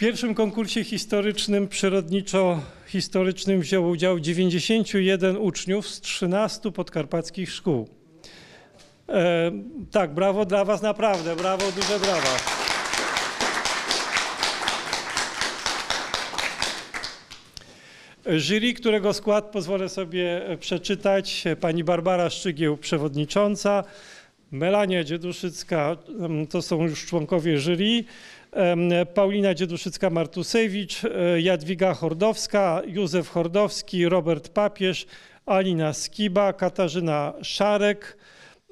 pierwszym konkursie historycznym, przyrodniczo-historycznym wzięło udział 91 uczniów z 13 podkarpackich szkół. E, tak, brawo dla Was, naprawdę, brawo, duże brawa. Jury, którego skład pozwolę sobie e, przeczytać. Pani Barbara Szczygieł, przewodnicząca, Melania Dzieduszycka, em, to są już członkowie jury, Paulina Dzieduszycka-Martusewicz, e, Jadwiga Hordowska, Józef Hordowski, Robert Papież, Alina Skiba, Katarzyna Szarek.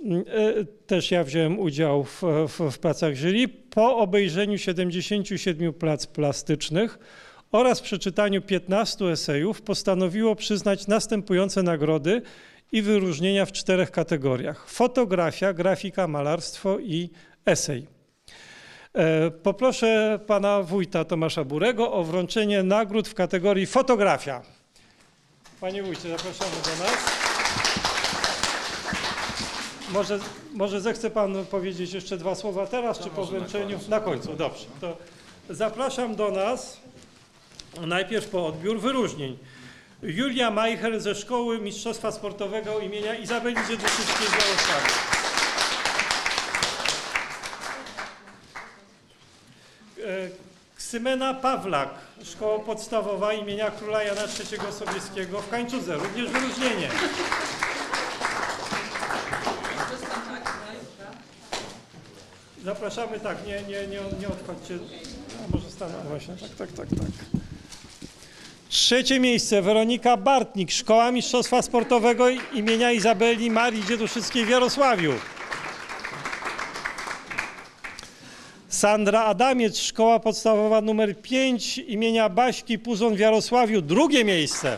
Mm, e, Też ja wziąłem udział w, w, w pracach jury. Po obejrzeniu 77 plac plastycznych oraz przeczytaniu 15 esejów postanowiło przyznać następujące nagrody i wyróżnienia w czterech kategoriach: fotografia, grafika, malarstwo i esej. E, Poproszę pana wójta Tomasza Burego o wrączenie nagród w kategorii fotografia. Panie wójcie, zapraszamy do nas. Może, może zechce pan powiedzieć jeszcze dwa słowa teraz, czy po wręczeniu? Na końcu, dobrze. To zapraszam do nas najpierw po odbiór wyróżnień. Julia Majcher ze Szkoły Mistrzostwa Sportowego imienia Izabeli Dzieduszyckiej z Jarosławia. E, Ksymena Pawlak, Szkoła Podstawowa imienia Króla Jana III Sobieskiego w Kańczudze, również wyróżnienie. Zapraszamy, tak, nie, nie, nie, nie odchodźcie. A może stanę, właśnie, tak, tak, tak, tak. Trzecie miejsce Weronika Bartnik, Szkoła Mistrzostwa Sportowego imienia Izabeli Marii Dzieduszyckiej w Jarosławiu. Sandra Adamiec, Szkoła Podstawowa nr 5 imienia Baśki Puzon w Jarosławiu. Drugie miejsce.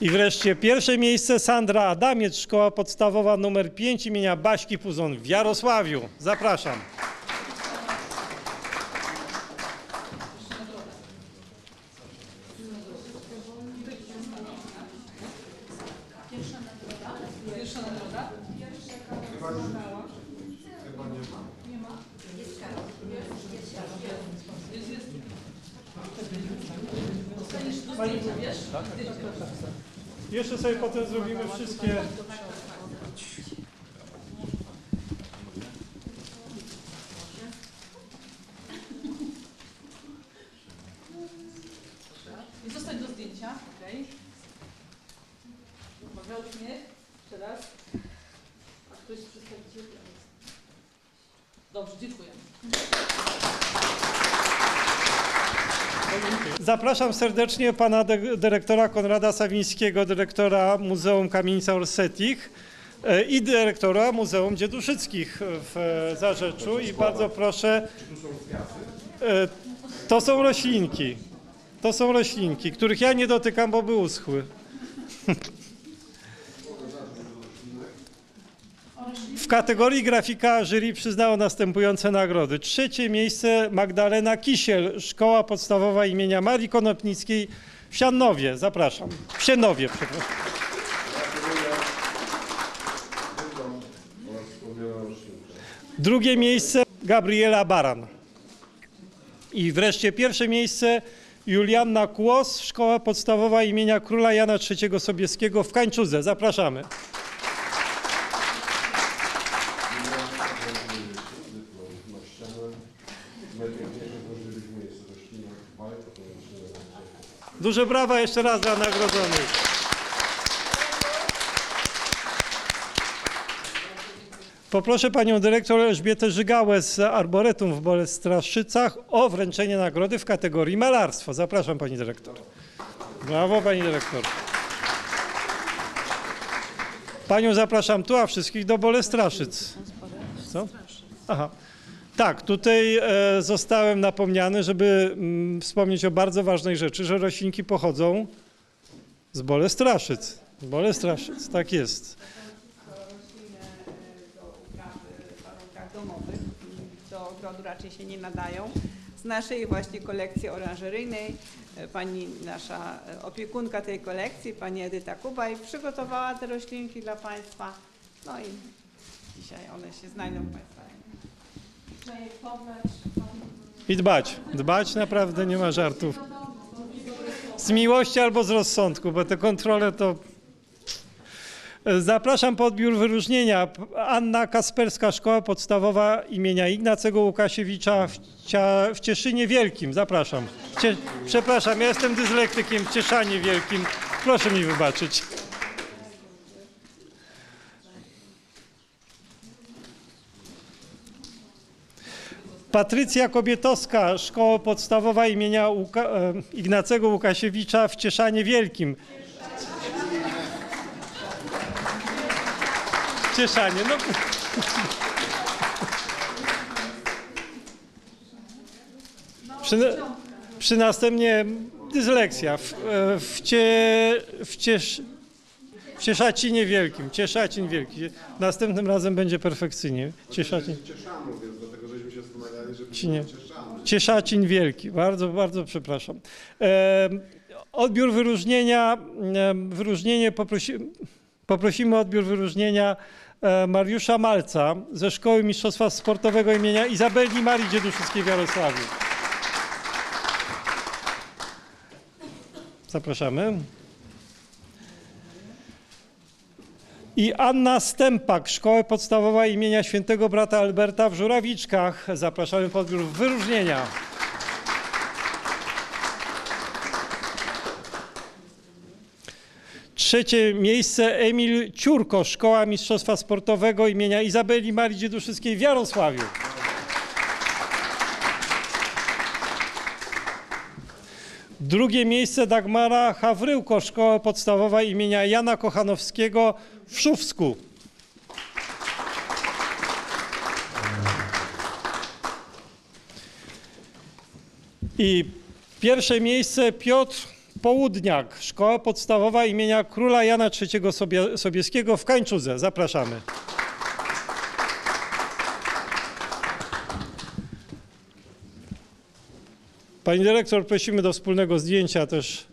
I wreszcie pierwsze miejsce Sandra Adamiec, Szkoła Podstawowa nr 5 imienia Baśki Puzon w Jarosławiu. Zapraszam. Jeszcze sobie potem zrobimy wszystkie. I do zdjęcia, okej. Uwaga, uśmiech. Jeszcze raz. A ktoś z przedstawicieli? Dobrze, dziękuję. Zapraszam serdecznie pana dy- dyrektora Konrada Sawińskiego, dyrektora Muzeum Kamienica Orsetich e, i dyrektora Muzeum Dzieduszyckich w e, Zarzeczu i bardzo proszę, e, to są roślinki, to są roślinki, których ja nie dotykam, bo by uschły. W kategorii grafika jury przyznało następujące nagrody. Trzecie miejsce Magdalena Kisiel, Szkoła Podstawowa imienia Marii Konopnickiej w Sianowie. Zapraszam. W Sienowie, przepraszam. Drugie miejsce Gabriela Baran. I wreszcie pierwsze miejsce Julianna Kłos, Szkoła Podstawowa imienia Króla Jana III Sobieskiego w Kańczudze. Zapraszamy. Duże brawa jeszcze raz dla nagrodzonych. Poproszę panią dyrektor Elżbietę Żygałę z Arboretum w Bolestraszycach o wręczenie nagrody w kategorii malarstwo. Zapraszam pani dyrektor. Brawo pani dyrektor. Panią zapraszam tu, a wszystkich do Bolestraszyc. Co? Aha. Tak, tutaj e, zostałem napomniany, żeby mm, wspomnieć o bardzo ważnej rzeczy, że roślinki pochodzą z Bolestraszyc. Bolestraszyc, tak jest. rośliny do uprawy w warunkach domowych, do ogrodu raczej się nie nadają. Z naszej właśnie kolekcji oranżeryjnej e, pani nasza opiekunka tej kolekcji, pani Edyta Kubaj, przygotowała te roślinki dla Państwa. No i dzisiaj one się znajdą w Państwa. I dbać. Dbać naprawdę nie ma żartów. Z miłości albo z rozsądku, bo te kontrole to. Zapraszam po odbiór wyróżnienia. Anna Kasperska, Szkoła Podstawowa imienia Ignacego Łukasiewicza w Cieszynie Wielkim. Zapraszam. Cie, przepraszam, ja jestem dyslektykiem w Cieszanie Wielkim. Proszę mi wybaczyć. Patrycja Kobietowska, Szkoła Podstawowa imienia Łuka, e, Ignacego Łukasiewicza w Cieszanie Wielkim. Cieszanie, no. Przy, przy następnie dysleksja w, e, w, cie, w, ciesz, w Cieszacinie Wielkim. Cieszacin Wielki. Następnym razem będzie perfekcyjnie. Cieszacin. Cieszanu, więc dlatego żeśmy się zastanawiali, żeby Cieszanu. Cieszacin Wielki. Bardzo, bardzo przepraszam. E, odbiór wyróżnienia. E, wyróżnienie poprosi, poprosimy o odbiór wyróżnienia Mariusza Malca ze Szkoły Mistrzostwa Sportowego imienia Izabeli Marii Dzieduszyckiej w Jarosławiu. Zapraszamy. I Anna Stępak, Szkoła Podstawowa imienia Świętego Brata Alberta w Żurawiczkach. Zapraszamy po odbiór wyróżnienia. Trzecie miejsce Emil Ciurko, Szkoła Mistrzostwa Sportowego imienia Izabeli Marii Dzieduszyckiej w Jarosławiu. Drugie miejsce Dagmara Hawryłko, Szkoła Podstawowa imienia Jana Kochanowskiego w Szówsku. I pierwsze miejsce Piotr Południak, Szkoła Podstawowa imienia Króla Jana III Sobie- Sobieskiego w Kańczudze. Zapraszamy. Pani dyrektor, prosimy do wspólnego zdjęcia też.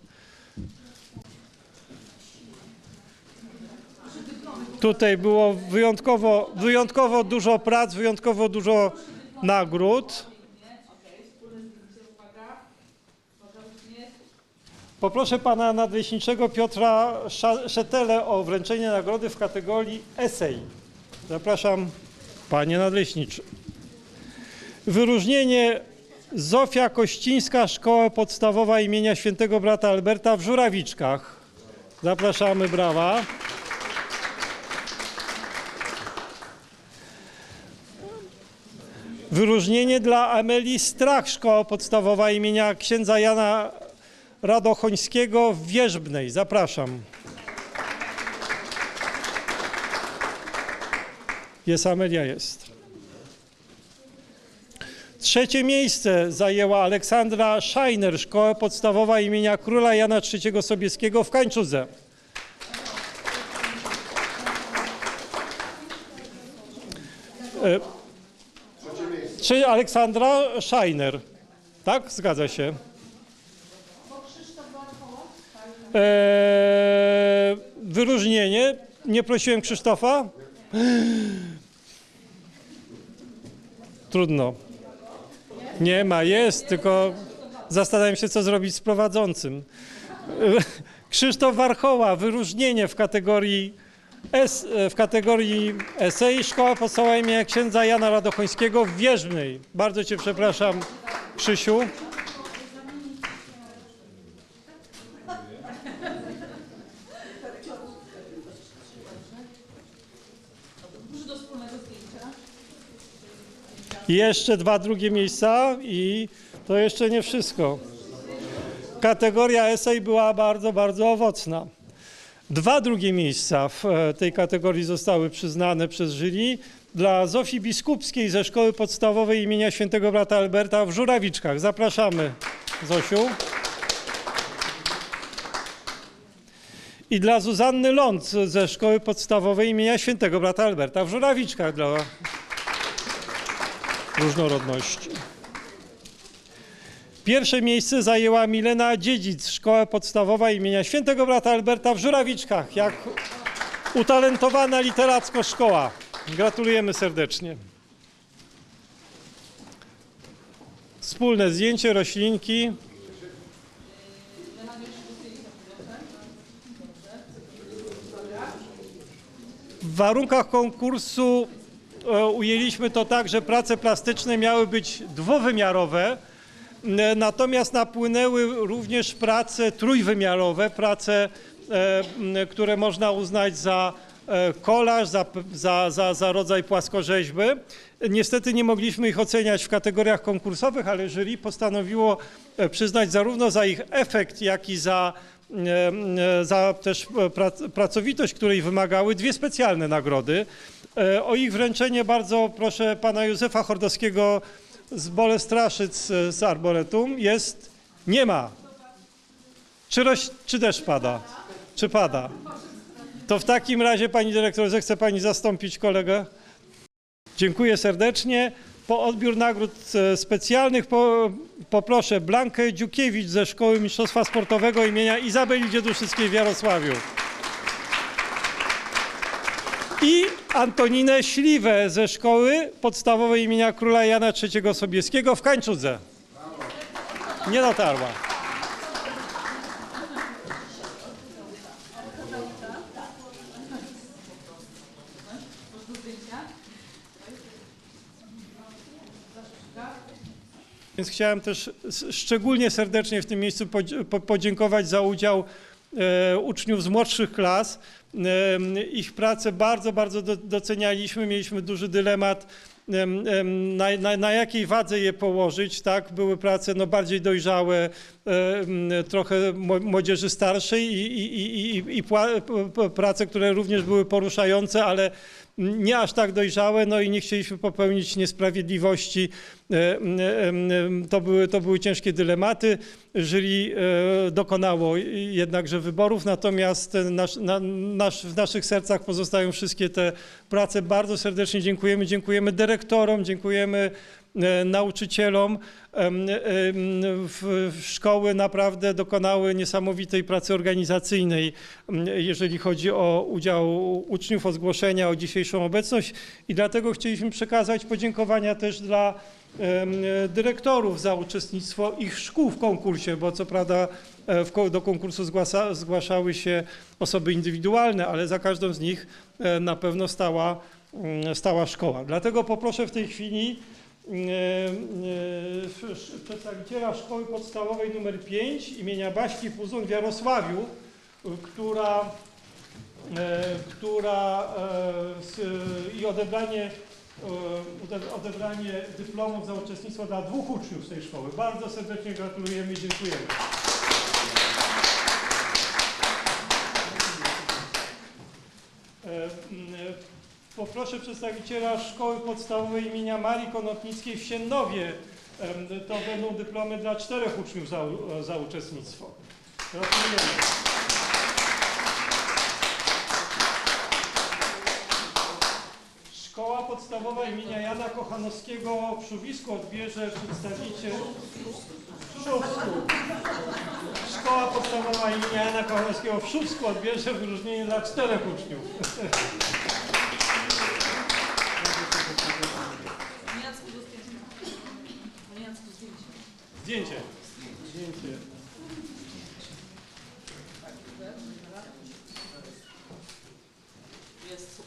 Tutaj było wyjątkowo, wyjątkowo dużo prac, wyjątkowo dużo nagród. Poproszę pana nadleśniczego Piotra Szetele o wręczenie nagrody w kategorii esej. Zapraszam panie nadleśniczy. Wyróżnienie Zofia Kościńska, Szkoła Podstawowa imienia Świętego Brata Alberta w Żurawiczkach. Zapraszamy, brawa. Wyróżnienie dla Amelii Strach, Szkoła Podstawowa imienia księdza Jana Radochońskiego w Wierzbnej. Zapraszam. Jest Amelia, jest. Trzecie miejsce zajęła Aleksandra Scheiner, Szkoła Podstawowa imienia Króla Jana III Sobieskiego w Kańczudze. E, Czy Aleksandra Scheiner? Tak, zgadza się. E, wyróżnienie. Nie prosiłem Krzysztofa? Trudno. Nie ma, jest, tylko zastanawiam się, co zrobić z prowadzącym. Krzysztof Warchoła, wyróżnienie w kategorii, S, w kategorii esej Szkoła Podstawowa imienia księdza Jana Radochońskiego w Wierzbnej. Bardzo cię przepraszam, Krzysiu. Proszę do wspólnego zdjęcia. I Jeszcze dwa drugie miejsca i to jeszcze nie wszystko. Kategoria esej była bardzo, bardzo owocna. Dwa drugie miejsca w e, tej kategorii zostały przyznane przez jury dla Zofii Biskupskiej ze Szkoły Podstawowej imienia Świętego Brata Alberta w Żurawiczkach. Zapraszamy, Zosiu. I dla Zuzanny Ląd ze Szkoły Podstawowej imienia Świętego Brata Alberta w Żurawiczkach dla różnorodności. Pierwsze miejsce zajęła Milena Dziedzic, Szkoła Podstawowa imienia Świętego Brata Alberta w Żurawiczkach. Jak utalentowana literacko szkoła. Gratulujemy serdecznie. Wspólne zdjęcie, roślinki. W warunkach konkursu ujęliśmy to tak, że prace plastyczne miały być dwuwymiarowe, n- natomiast napłynęły również prace trójwymiarowe, prace, e, które można uznać za e, kolaż, za, za, za, za rodzaj płaskorzeźby. Niestety nie mogliśmy ich oceniać w kategoriach konkursowych, ale jury postanowiło e, przyznać zarówno za ich efekt, jak i za e, e, za też e, prac- pracowitość, której wymagały dwie specjalne nagrody. E, O ich wręczenie bardzo proszę pana Józefa Chordowskiego z Bolestraszyc e, z Arboretum. Jest, nie ma. Czy, roś, czy deszcz pada? Czy pada? To w takim razie pani dyrektor, zechce pani zastąpić kolegę? Dziękuję serdecznie. Po odbiór nagród e, specjalnych po, poproszę Blankę Dziukiewicz ze Szkoły Mistrzostwa Sportowego imienia Izabeli Dzieduszyckiej w Jarosławiu. I Antoninę Śliwę ze Szkoły Podstawowej imienia Króla Jana III Sobieskiego w Kańczudze. Nie dotarła. Więc chciałem też szczególnie serdecznie w tym miejscu podzi- po- podziękować za udział uczniów z młodszych klas. E, Ich pracę bardzo, bardzo do- docenialiśmy. Mieliśmy duży dylemat, em, em, na, na, na jakiej wadze je położyć. Tak? Były prace no, bardziej dojrzałe, e, trochę młodzieży starszej i, i, i, i, prace, które również były poruszające, ale nie aż tak dojrzałe, no i nie chcieliśmy popełnić niesprawiedliwości. E, em, To były, to były ciężkie dylematy. Jury e, dokonało jednakże wyborów, natomiast nasz, na, nasz, w naszych sercach pozostają wszystkie te prace. Bardzo serdecznie dziękujemy. Dziękujemy dyrektorom, dziękujemy e, nauczycielom. W- w Szkoły naprawdę dokonały niesamowitej pracy organizacyjnej, jeżeli chodzi o udział uczniów, o zgłoszenia, o dzisiejszą obecność i dlatego chcieliśmy przekazać podziękowania też dla dyrektorów za uczestnictwo ich szkół w konkursie, bo co prawda e, do konkursu zgłaszały się osoby indywidualne, ale za każdą z nich e, na pewno stała, stała szkoła. Dlatego poproszę w tej chwili e, e, przedstawiciela Szkoły Podstawowej nr 5 imienia Baśki Puzon w Jarosławiu, która, e, która e, i odebranie, e, ode- odebranie dyplomów za uczestnictwo dla dwóch uczniów z tej szkoły. Bardzo serdecznie gratulujemy i dziękujemy. Poproszę przedstawiciela Szkoły Podstawowej imienia Marii Konopnickiej w Siennowie. To będą dyplomy dla czterech uczniów za, za uczestnictwo. Gratulujemy. Szkoła Podstawowa imienia Jana Kochanowskiego w Szuwisku odbierze przedstawiciel w Szówsku. Szkoła Podstawowa imienia Jana Kochanowskiego w Szówsku odbierze wyróżnienie dla czterech uczniów. Panie Jacku, do zdjęcia. Panie Jacku, zdjęcie. Zdjęcie. Zdjęcie. Jest.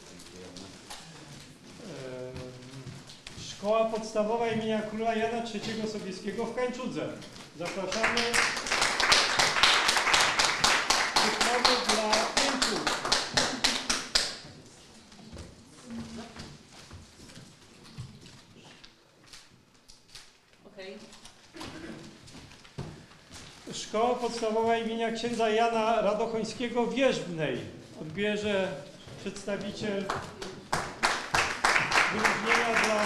Em, Szkoła Podstawowa imienia Króla Jana III Sobieskiego w Kańczudze. Zapraszamy. Dla. Okej. Szkoła Podstawowa imienia księdza Jana Radochońskiego w Wierzbnej. Odbierze przedstawiciel wyróżnienia dla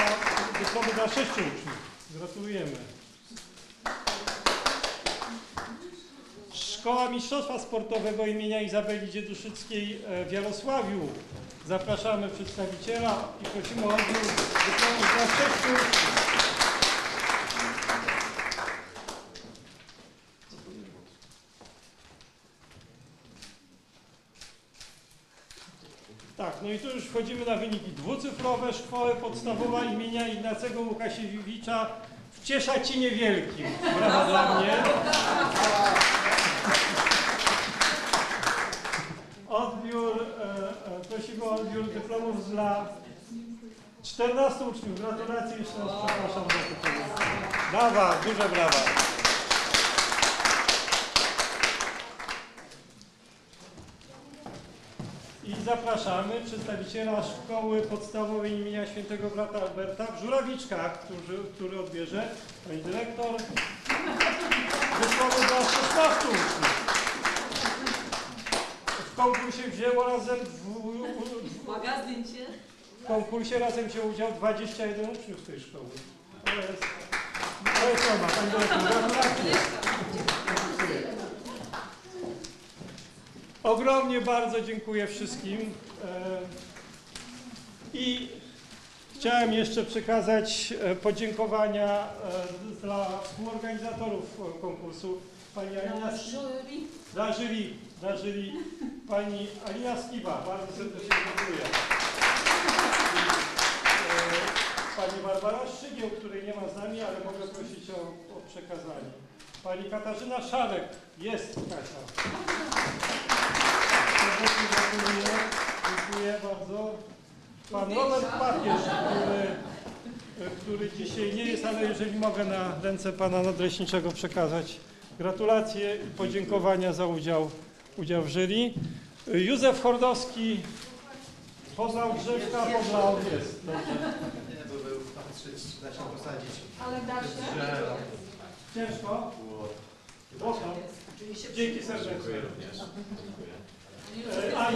dyplomu dla sześciu uczniów. Gratulujemy. Szkoła Mistrzostwa Sportowego imienia Izabeli Dzieduszyckiej e, w Jarosławiu. Zapraszamy przedstawiciela i prosimy o odbiór dla sześciu uczniów. Tak, no i tu już wchodzimy na wyniki dwucyfrowe. Szkoły podstawowa imienia Ignacego Łukasiewicza w Cieszacinie Wielkim. Brawa dla mnie. Odbiór, e, e, prosimy o odbiór dyplomów dla 14 uczniów. Gratulacje jeszcze raz przepraszam za to. Brawa, duże brawa. I zapraszamy przedstawiciela Szkoły Podstawowej imienia Świętego Brata Alberta w Żurawiczkach, który, który odbierze pani dyrektor. Wysławy dla 16 uczniów. W konkursie wzięło razem Uwaga, zdjęcie. w konkursie razem wziął udział 21 uczniów z tej szkoły. To jest, to jest ona, pani dyrektor, gratulacje. Ogromnie bardzo dziękuję wszystkim. E, I chciałem jeszcze przekazać e, podziękowania e, dla współorganizatorów konkursu. Pani Alina, Jury. dla jury, dla jury pani Alina Skiba. Bardzo serdecznie dziękuję. Pani Barbara Szczygieł, której nie ma z nami, ale mogę prosić o, o przekazanie. Pani Katarzyna Szarek. Jest Kasia. Gratuluję. Dziękuję bardzo. Pan Robert Papież, który, który dzisiaj nie jest, ale jeżeli mogę na ręce pana nadleśniczego przekazać gratulacje i podziękowania za udział, udział w jury. Józef Hordowski poznał Grzewka, poznał, jest. Dobrze. Nie, to był patrzeć, da się posadzić Ale da się. drzewo. Ciężko? Mocno. Dzięki serdecznie. A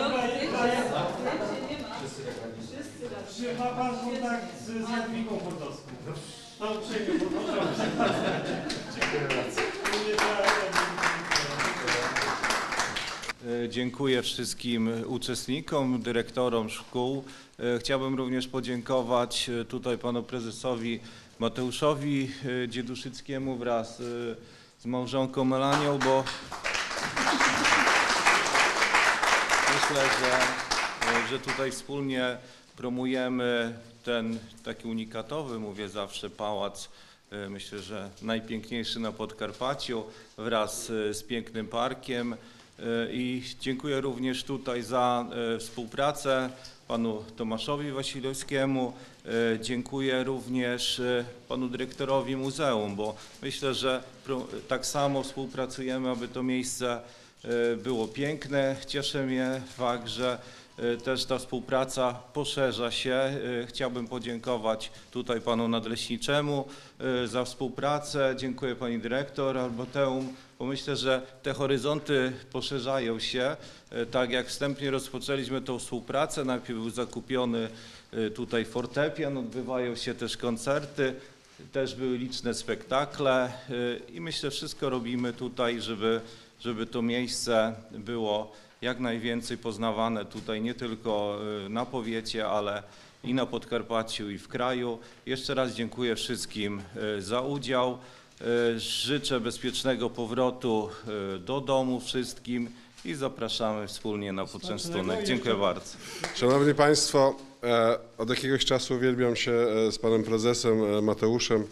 czy ma pan kontakt z, z Jadwigą Hordowską? To uprzejmie poproszę. Dziękuję bardzo. E, Dziękuję wszystkim uczestnikom, dyrektorom szkół. E, Chciałbym również podziękować e, tutaj panu prezesowi Mateuszowi Dzieduszyckiemu wraz e, z małżonką Melanią, bo myślę, że, e, że tutaj wspólnie promujemy ten taki unikatowy, mówię zawsze, pałac e, myślę, że najpiękniejszy na Podkarpaciu wraz e, z pięknym parkiem. E, I dziękuję również tutaj za e, współpracę panu Tomaszowi Wasilewskiemu. E, Dziękuję również panu dyrektorowi muzeum, bo myślę, że tak samo współpracujemy, aby to miejsce było piękne. Cieszy mnie fakt, że też ta współpraca poszerza się. E, Chciałbym podziękować tutaj panu nadleśniczemu e, za współpracę. Dziękuję pani dyrektor Alboteum, bo myślę, że te horyzonty poszerzają się. E, Tak jak wstępnie rozpoczęliśmy tą współpracę, najpierw był zakupiony e, tutaj fortepian, odbywają się też koncerty. Też były liczne spektakle i myślę, wszystko robimy tutaj, żeby, żeby to miejsce było jak najwięcej poznawane tutaj, nie tylko y, na powiecie, ale i na Podkarpaciu, i w kraju. Jeszcze raz dziękuję wszystkim y, za udział. Y, Życzę bezpiecznego powrotu do domu wszystkim i zapraszamy wspólnie na poczęstunek. Dziękuję bardzo. Szanowni Państwo, e, od jakiegoś czasu uwielbiam się e, z Panem Prezesem e, Mateuszem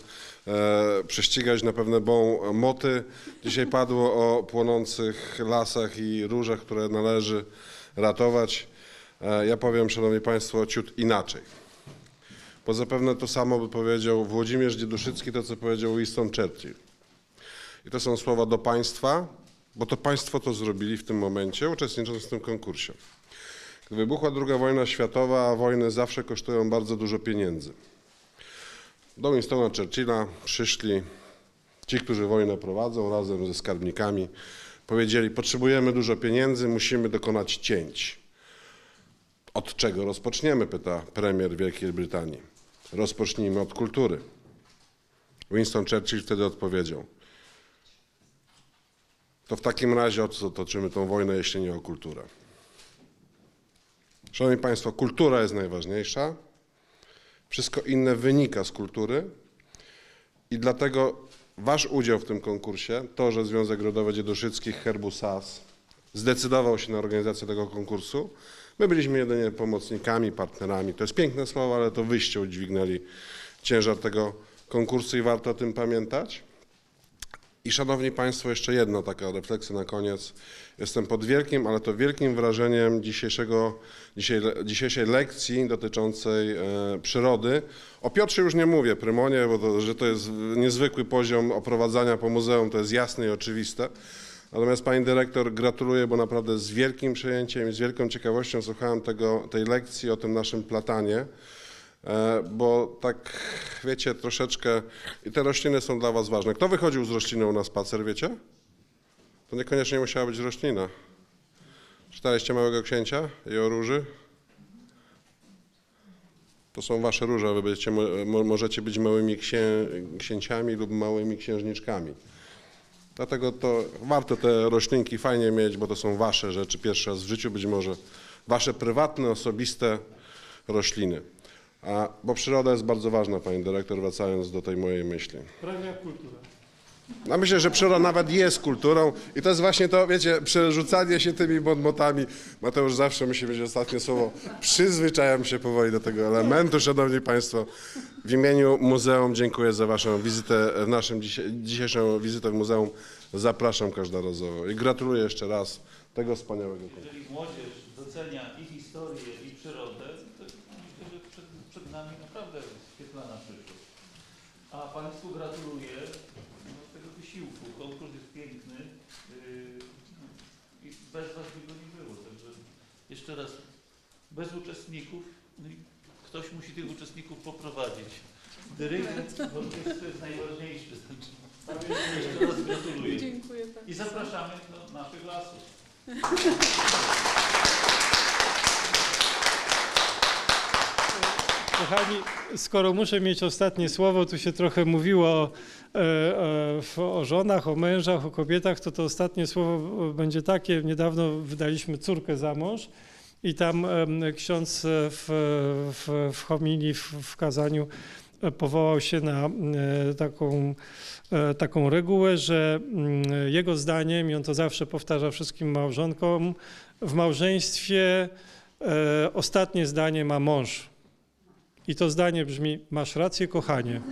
prześcigać na pewne bon moty. Dzisiaj padło o płonących lasach i różach, które należy ratować. Ja powiem, Szanowni Państwo, ciut inaczej. Bo zapewne to samo by powiedział Włodzimierz Dzieduszycki, to co powiedział Winston Churchill. I to są słowa do Państwa, bo to Państwo to zrobili w tym momencie, uczestnicząc w tym konkursie. Gdy wybuchła II wojna światowa, wojny zawsze kosztują bardzo dużo pieniędzy. Do Winstona Churchilla przyszli ci, którzy wojnę prowadzą razem ze skarbnikami. Powiedzieli, potrzebujemy dużo pieniędzy, musimy dokonać cięć. Od czego rozpoczniemy, pyta premier Wielkiej Brytanii. Rozpocznijmy od kultury. Winston Churchill wtedy odpowiedział, to w takim razie o co toczymy tą wojnę, jeśli nie o kulturę? Szanowni Państwo, kultura jest najważniejsza. Wszystko inne wynika z kultury i dlatego Wasz udział w tym konkursie, to, że Związek Rodowy Dzieduszyckich Herbu SAS zdecydował się na organizację tego konkursu, my byliśmy jedynie pomocnikami, partnerami. To jest piękne słowo, ale to wyście udźwignęli ciężar tego konkursy i warto o tym pamiętać. I szanowni Państwo, jeszcze jedna taka refleksja na koniec. Jestem pod wielkim, ale to wielkim wrażeniem dzisiejszego, dzisiejszej lekcji dotyczącej e, przyrody. O Piotrze już nie mówię, Prymonie, bo to, że to jest niezwykły poziom oprowadzania po muzeum, to jest jasne i oczywiste. Natomiast Pani Dyrektor gratuluję, bo naprawdę z wielkim przejęciem i z wielką ciekawością słuchałem tego, tej lekcji o tym naszym platanie. E, bo tak, wiecie, troszeczkę i te rośliny są dla Was ważne. Kto wychodził z rośliną na spacer, wiecie? To niekoniecznie musiała być roślina. Czytaliście Małego Księcia i o róży? To są Wasze róże, Wy będziecie, mo- mo- możecie być małymi księ, księciami lub małymi księżniczkami. Dlatego to warto te roślinki fajnie mieć, bo to są Wasze rzeczy, pierwszy raz w życiu być może. Wasze prywatne, osobiste rośliny. A, bo przyroda jest bardzo ważna, Pani Dyrektor, wracając do tej mojej myśli. Prawie jak kultura. No myślę, że przyroda nawet jest kulturą i to jest właśnie to, wiecie, przerzucanie się tymi bonmotami. Mateusz zawsze musi mieć ostatnie słowo. Przyzwyczajam się powoli do tego elementu, Szanowni Państwo. W imieniu muzeum dziękuję za Waszą wizytę, w naszym dzisiaj, dzisiejszą wizytę w muzeum. Zapraszam każdorazowo i gratuluję jeszcze raz tego wspaniałego konkursu. Jeżeli młodzież docenia i historię, i przyrodę, przed, nami naprawdę świetlana przyszłość. A Państwu gratuluję no, tego wysiłku. Konkurs jest piękny yy, i bez Was by go nie było. Także jeszcze raz, bez uczestników, no ktoś musi tych uczestników poprowadzić. Dyrygent w orkiestrze jest najważniejszy. Jeszcze raz gratuluję. Dziękuję bardzo. I zapraszamy do naszych lasów. Kochani, skoro muszę mieć ostatnie słowo, tu się trochę mówiło o, e, e, o żonach, o mężach, o kobietach, to to ostatnie słowo będzie takie. Niedawno wydaliśmy córkę za mąż i tam ksiądz w, w, w homilii, w, w kazaniu e, powołał się na e, taką, e, taką regułę, że mm, jego zdaniem, i on to zawsze powtarza wszystkim małżonkom, w małżeństwie e, ostatnie zdanie ma mąż. I to zdanie brzmi: Masz rację, kochanie.